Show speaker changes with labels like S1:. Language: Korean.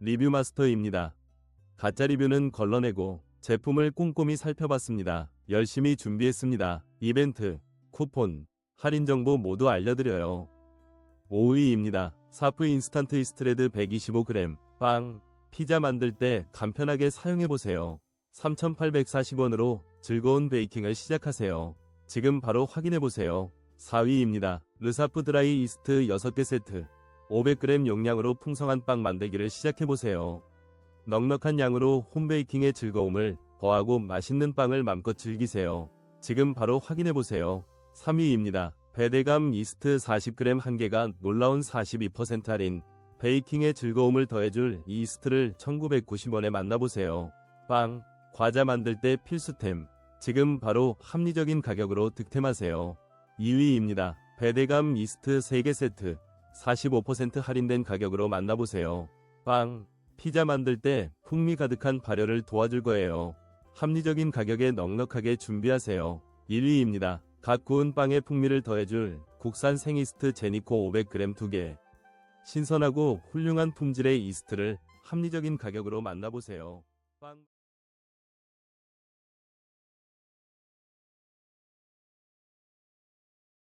S1: 리뷰 마스터입니다. 가짜 리뷰는 걸러내고 제품을 꼼꼼히 살펴봤습니다. 열심히 준비했습니다. 이벤트, 쿠폰, 할인 정보 모두 알려드려요. 5위입니다. 사프 인스턴트 이스트레드 125g 빵, 피자 만들 때 간편하게 사용해보세요. 3,840원으로 즐거운 베이킹을 시작하세요. 지금 바로 확인해보세요. 4위입니다. 르사프 드라이 이스트 6개 세트 500g 용량으로 풍성한 빵 만들기를 시작해보세요. 넉넉한 양으로 홈베이킹의 즐거움을 더하고 맛있는 빵을 맘껏 즐기세요. 지금 바로 확인해보세요. 3위입니다. 배대감 이스트 40g 한 개가 놀라운 42% 할인. 베이킹의 즐거움을 더해줄 이 이스트를 1990원에 만나보세요. 빵, 과자 만들 때 필수템. 지금 바로 합리적인 가격으로 득템하세요. 2위입니다. 배대감 이스트 3개 세트. 45% 할인된 가격으로 만나보세요. 빵, 피자 만들 때 풍미 가득한 발효를 도와줄 거예요. 합리적인 가격에 넉넉하게 준비하세요. 1위입니다. 갓 구운 빵의 풍미를 더해줄 국산 생이스트 제니코 500g 2개. 신선하고 훌륭한 품질의 이스트를 합리적인 가격으로 만나보세요. 빵